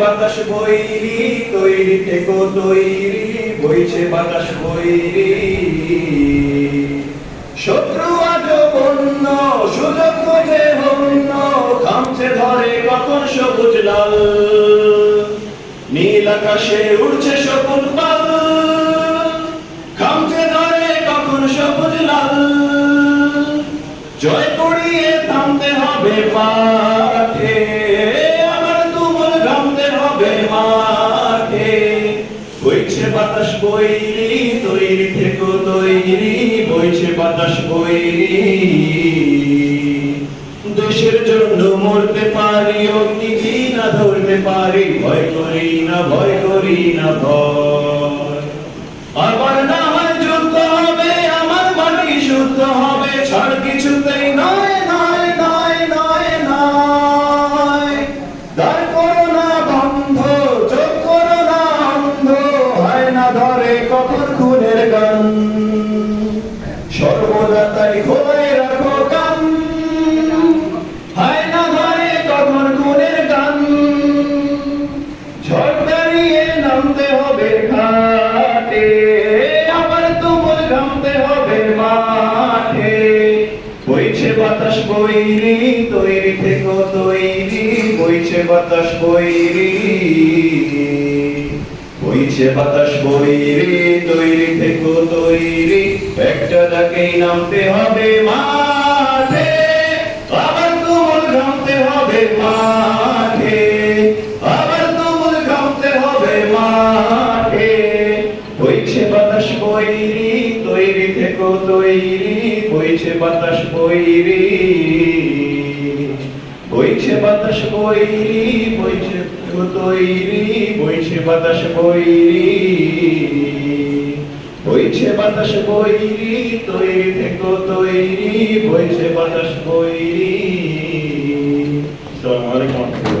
বাতাস বৈরি, তৈরি থেকো তৈরি, বইছে বাতাস বৈরি। শত্রু আজ বন্য, সুযোগ বোঝে হন্য খামছে ধরে কখন সবুজ লাল। নীল আকাশে উড়ছে সবুজ মাঠে আবার তুমুল ঘামতে হবে মাঠে। বইছে বাতাস বৈরি তৈরি থেকো, তৈরি, বইছে বাতাস বৈরি দেশের জন্য মরতে পারি অগ্নি না ধরতে পারি, ভয় করি না, ভয় করি না, ভয়। কখন খুনের গান। সর্বদা তাই খোলাই রাখো কান। হয় না ধরে কখন খুনের গান। ঝড় দাঁড়িয়ে নামতে হবে ঘাটে, আবার তুমুল ঘামতে হবে মাঠে। বইছে বাতাস বৈরি, তৈরি থেকো, তৈরি। বইছে বাতাস বৈরি, বইছে বাতাস তৈরি ডাকেই নামতে হবে মাঠে আবার তুমুল ঘামতে হবে মাঠে আবার তুমুল ঘামতে হবে মাঠে। বইছে বাতাস বৈরি, তৈরি থেকো তৈরি, বইছে বাতাস বৈরি। বইছে বাতাস বৈরি, বইছে তৈরি, বইছে বাতাস বৈরি। বইছে বাতাস বৈরি তৈরি থেকো তৈরি বইছে বাতাস বৈরি। আসসালামু